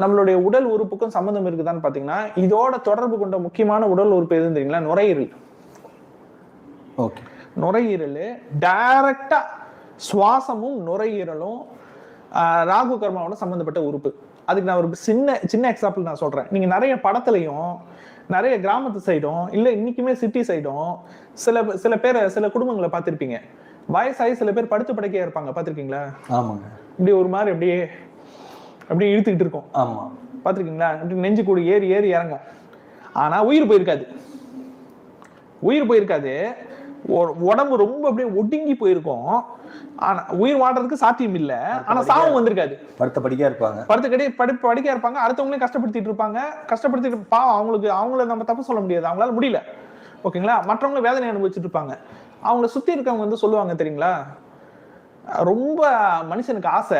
நம்மளுடைய உடல் உறுப்புக்கும் சம்மந்தம் இருக்குதான்னு பாத்தீங்கன்னா இதோட தொடர்பு கொண்ட முக்கியமான உடல் உறுப்பு எதுன்னு தெரியுங்களா? நுரையீரல். ஓகே. நுரையீரல் டைரக்டா சுவாசமும் நுரையீரலும் ராகு கர்மாவோட சம்பந்தப்பட்ட உறுப்பு. அதுக்கு நான் ஒரு சின்ன சின்ன எக்ஸாம்பிள் நான் சொல்றேன். நீங்க நிறைய படத்துலையும் நிறைய கிராமத்து சைடும் இல்ல இன்னைக்குமே சிட்டி சைடும் சில சில பேர் சில குடும்பங்களை பார்த்திருப்பீங்க. வயசாகி சில பேர் படுத்து படுக்கையா இருப்பாங்க. பார்த்திருக்கீங்களா? ஆமாங்க. இப்படி ஒரு மாதிரி அப்படியே அப்படியே இழுத்துக்கிட்டு இருக்கும். ஆமா. பார்த்திருக்கீங்களா? இப்படி நெஞ்சு கூடி ஏறி ஏறி இறங்கும் ஆனா உயிர் போயிருக்காது. உயிர் போயிருக்காது. உடம்பு ரொம்ப அப்படியே ஒடுங்கி போயிருக்கும். ஆனா உயிர் வாடுறதுக்கு சாத்தியம் இல்ல. ஆனா சாவும் வந்திருக்காது. படுத்த படிக்கா இருப்பாங்க. படுத்துக்கடி படி படிக்க இருப்பாங்க. அடுத்தவங்களையும் கஷ்டப்படுத்திட்டு இருப்பாங்க. கஷ்டப்படுத்திட்டு பாவம் அவங்களுக்கு அவங்கள நம்ம தப்பு சொல்ல முடியாது. அவங்களால முடியல. ஓகேங்களா? மற்றவங்க வேதனை அனுபவிச்சுட்டு இருப்பாங்க. அவங்கள சுத்தி இருக்கவங்க வந்து சொல்லுவாங்க தெரியுங்களா? ரொம்ப மனுஷனுக்கு ஆசை.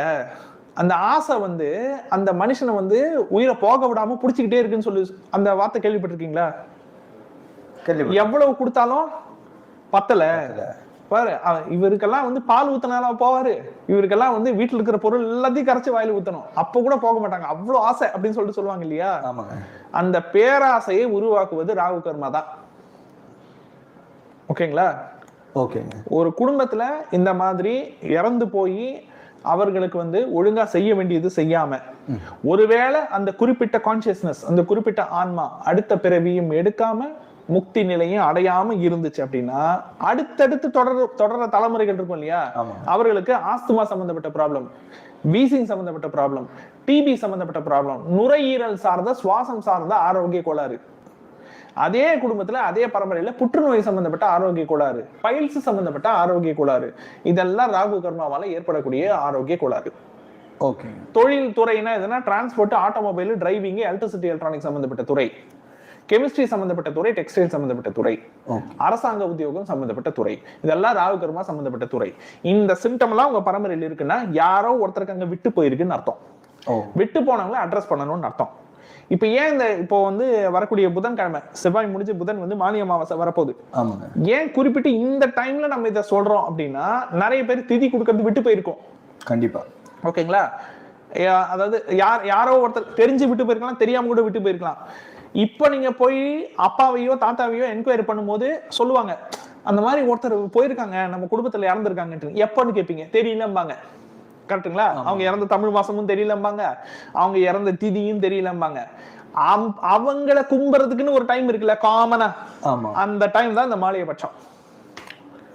அந்த ஆசை வந்து அந்த மனுஷனை வந்து உயிரை போக விடாம புடிச்சுக்கிட்டே இருக்குன்னு சொல்லி அந்த வார்த்தை கேள்விப்பட்டிருக்கீங்களா? கேள்வி எவ்வளவு கொடுத்தாலும் பத்தல. பாரு இவருக்கெல்லாம் வந்து பால் ஊத்தினாலும் போவாரு. இவருக்கெல்லாம் வந்து வீட்டுல இருக்கிற பொருள் எல்லாத்தையும் கரைச்சு வாயில ஊத்தணும். அப்ப கூட போக மாட்டாங்க. அவ்வளவு ஆசை அப்படின்னு சொல்லிட்டு சொல்லுவாங்க இல்லையா? அந்த பேராசையை உருவாக்குவது ராகு கர்மா தான். ஓகேங்களா? ஓகேங்க. ஒரு குடும்பத்துல இந்த மாதிரி இறந்து போய் அவர்களுக்கு வந்து ஒழுங்கா செய்ய வேண்டியது செய்யாம ஒருவேளை அந்த குறிப்பிட்ட கான்சியஸ்னஸ் அந்த குறிப்பிட்ட ஆன்மா அடுத்த பிறவியும் எடுக்காம முக்தி நிலையும் அடையாம இருந்துச்சு அப்படின்னா அடுத்தடுத்து தொடர் தொடர தலைமுறைகள் இருக்கும் இல்லையா? அவர்களுக்கு ஆஸ்துமா சம்பந்தப்பட்ட ப்ராப்ளம் வீசிங் சம்பந்தப்பட்ட ப்ராப்ளம் டிபி சம்பந்தப்பட்ட ப்ராப்ளம் நுரையீரல் சார்ந்த சுவாசம் சார்ந்த ஆரோக்கிய கோளாறு. அதே குடும்பத்துல அதே பரம்பரையில புற்றுநோய் சம்பந்தப்பட்ட ஆரோக்கிய கோளாறு பைல்ஸ் சம்பந்தப்பட்ட ஆரோக்கிய கோளாறு இதெல்லாம் ராகு கர்மாவால ஏற்படக்கூடிய ஆரோக்கிய கோளாறு. ஓகேங்க தொழில் துறைனா எதுனா transport automobile driving electricity electronic சம்பந்தப்பட்ட துறை கெமிஸ்ட்ரி சம்பந்தப்பட்ட துறை டெக்ஸ்டைல் சம்பந்தப்பட்ட துறை ஓகே. அரசாங்க உத்தியோகம் சம்பந்தப்பட்ட துறை இதெல்லாம் ராகு கர்மா சம்பந்தப்பட்ட துறை. இந்த சிம்டம் எல்லாம் உங்க பரம்பரையில் இருக்குன்னா யாரோ ஒருத்தருக்கு அங்க விட்டு போயிருக்குன்னு அர்த்தம். விட்டு போனவங்கள அட்ரஸ் பண்ணணும்னு அர்த்தம். இப்போ ஏன் இந்த இப்போ வந்து வரக்கூடிய புதன்கிழமை செவ்வாய் முடிஞ்சு புதன் வந்து மானிய அமாவாசை வரப்போகுது. ஏன் குறிப்பிட்டு இந்த டைம்ல நம்ம இதை சொல்றோம் அப்படின்னா நிறைய பேர் திதி கொடுக்கறது விட்டு போயிருக்கோம். கண்டிப்பா. ஓகேங்களா? அதாவது யார் யாரோ ஒருத்தர் தெரிஞ்சு விட்டு போயிருக்கலாம் தெரியாம கூட விட்டு போயிருக்கலாம். இப்போ நீங்க போய் அப்பாவையோ தாத்தாவையோ என்கொயரி பண்ணும்போது சொல்லுவாங்க அந்த மாதிரி ஒருத்தர் போயிருக்காங்க நம்ம குடும்பத்துல இறந்துருக்காங்கன்ட்டு. எப்பன்னு கேட்பீங்க தெரியலம்பாங்க. கரெக்ட்டுங்களா? அவங்க இறந்த தமிழ் மாசமும் தெரியலம்பாங்க. அவங்க இறந்த திதியும் தெரியலம்பாங்க. அவங்கள கும்புறதுக்குன்னு ஒரு டைம் இருக்குல்ல காமனா? ஆமா. அந்த டைம் தான் இந்த மாளிகை பட்சம்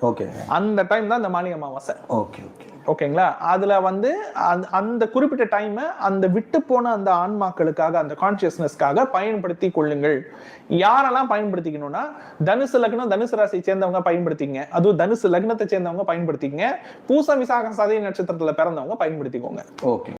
ஓகேங்க அந்த டைம் தான் இந்த மாளிகை அமாவாசை. ஓகே ஓகே ஓகேங்களா அதுல வந்து அந்த- அந்த குறிப்பிட்ட டைமை அந்த விட்டு போன அந்த ஆன்மாக்களுக்காக அந்த கான்சியஸ்னஸ்க்காக பயன்படுத்தி கொள்ளுங்கள். யாரெல்லாம் பயன்படுத்திக்கணும்னா தனுசு லக்னம் தனுசு ராசியை சேர்ந்தவங்க பயன்படுத்திங்க அதுவும் தனுசு லக்னத்தை சேர்ந்தவங்க பயன்படுத்திக்கங்க. பூச விசாக சதய நட்சத்திரத்துல பிறந்தவங்க பயன்படுத்திக்கோங்க. ஓகே